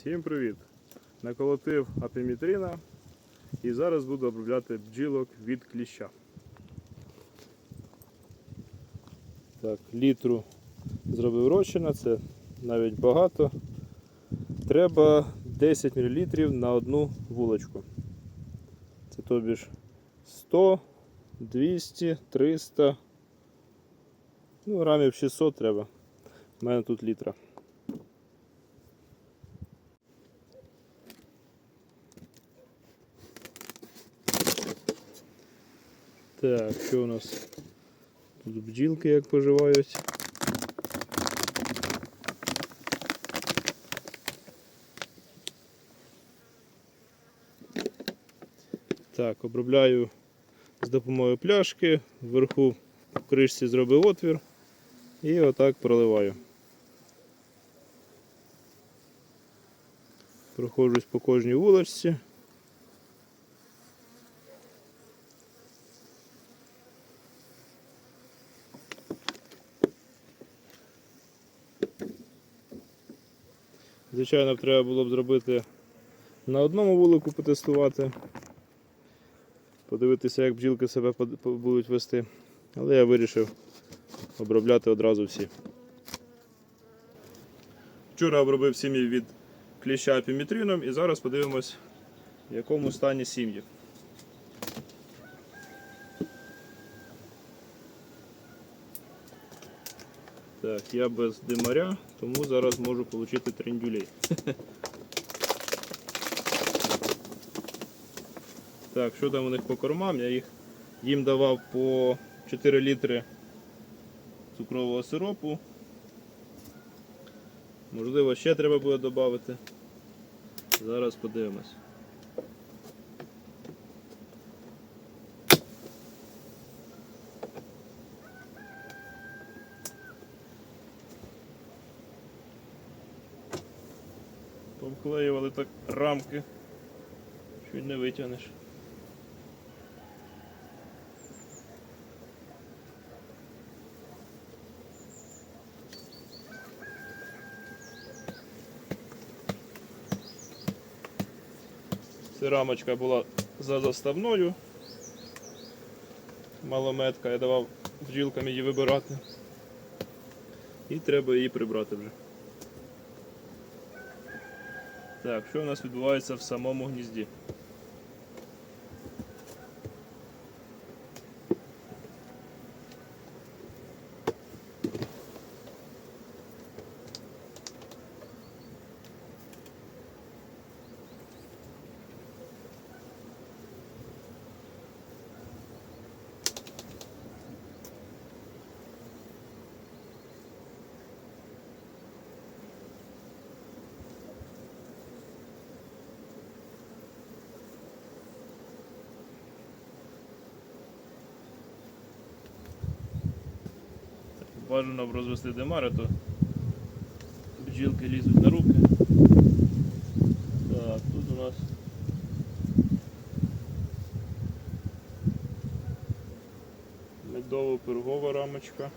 Всім привіт! Наколотив апімітрина і зараз буду обробляти бджілок від кліща. Так, літру зробив розчина, це навіть багато. Треба 10 мл на одну вулочку. Це тобі ж 100, 200, 300, ну, грамів 600 треба. У мене тут літра. Так, що у нас? Тут бджілки як поживають. Так, обробляю з допомогою пляшки, вверху в кришці зробив отвір і отак проливаю. Проходжусь по кожній вулочці. Звичайно, треба було б зробити на одному вулику потестувати, подивитися, як бджілки себе будуть вести. Але я вирішив обробляти одразу всі. Вчора обробив сім'ї від кліща апімітрином і зараз подивимось, в якому стані сім'ї. Так, я без димаря, тому зараз можу отримати трендюлей. Так, що там у них по кормам? Я їх їм давав по 4 літри цукрового сиропу. Можливо, ще треба буде додати. Зараз подивимось. Повклеювали так рамки, що не витягнеш. Ця рамочка була за заставною. Малометка, я давав бджілкам її вибирати. І треба її прибрати вже. Так, що у нас відбувається в самому гнізді? Бажано б розвести демари, то бджілки лізуть на руки. Так, тут у нас медово-пергова рамочка.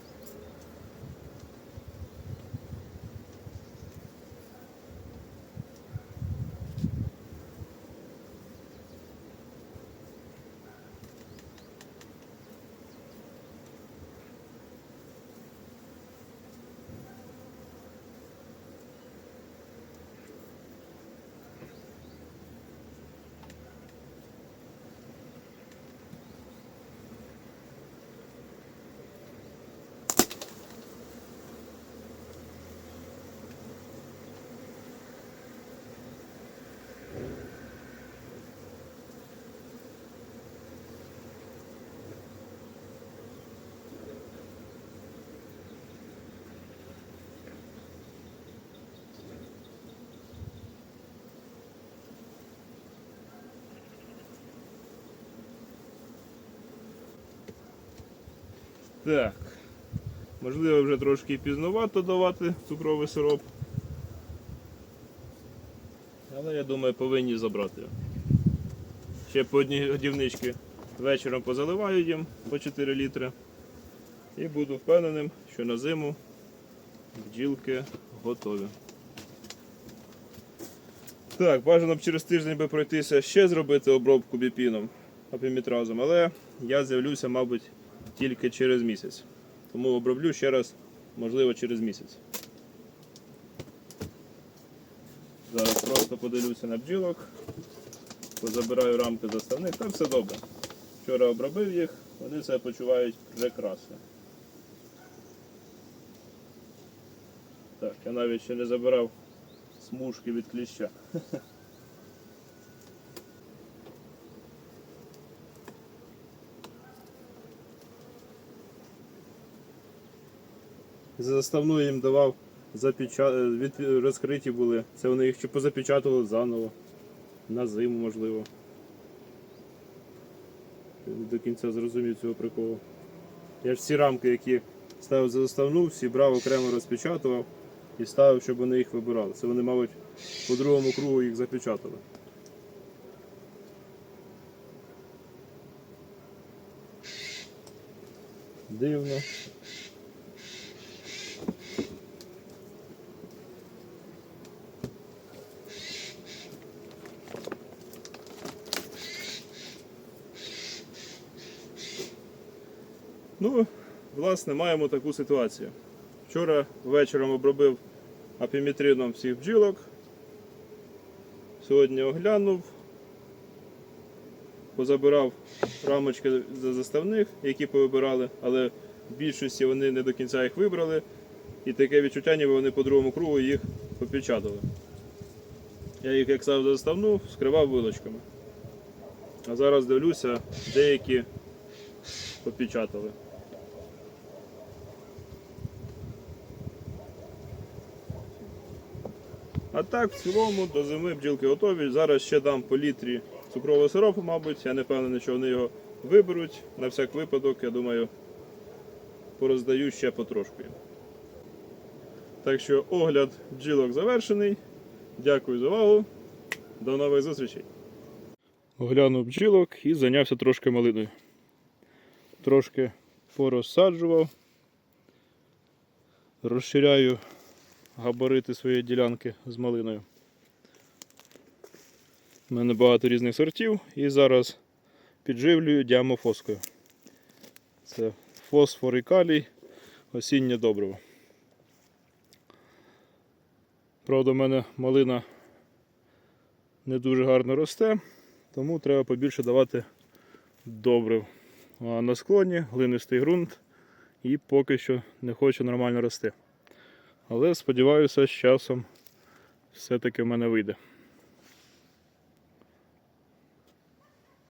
Так. Можливо, вже трошки пізновато давати цукровий сироп. Але я думаю, повинні забрати. Ще по одній годівничці вечором позаливаю їм по 4 літри. І буду впевненим, що на зиму бджілки готові. Так, бажано б через тиждень би пройтися ще зробити обробку біпіном, апімітразом, але я з'явлюся, мабуть, тільки через місяць. Тому оброблю ще раз, можливо, через місяць. Зараз просто подивлюся на бджілок, позабираю рамки заставних, та все добре. Вчора обробив їх, вони себе почувають прекрасно. Так, я навіть ще не забирав смужки від кліща. заставну я їм давав запеча... е, від... розкриті були. Це вони їх ще позапечатали заново. На зиму, можливо. Не до кінця зрозумів цього приколу. Я ж всі рамки, які ставив за заставну, всі брав окремо розпечатував і ставив, щоб вони їх вибирали. Це вони, мабуть, по другому кругу їх запечатали. Дивно. Ну, власне, маємо таку ситуацію. Вчора вечором обробив апіметрином всіх бджілок. Сьогодні оглянув, позабирав рамочки за заставних, які повибирали, але в більшості вони не до кінця їх вибрали. І таке відчуття, ніби вони по другому кругу їх попечатали. Я їх як став за заставну, скривав вилочками. А зараз дивлюся, деякі попечатали. А так, в цілому, до зими бджілки готові. Зараз ще дам по літрі цукрового сиропу, мабуть. Я не впевнений, що вони його виберуть. На всяк випадок, я думаю, пороздаю ще потрошку. Так що огляд бджілок завершений. Дякую за увагу. До нових зустрічей. Оглянув бджілок і зайнявся трошки малиною. Трошки порозсаджував. Розширяю габарити своєї ділянки з малиною. У мене багато різних сортів і зараз підживлюю діамофоскою. Це фосфор і калій, осіннє добриво. Правда, в мене малина не дуже гарно росте, тому треба побільше давати добрив. А на склоні глинистий ґрунт і поки що не хоче нормально рости. Але сподіваюся, з часом все-таки в мене вийде.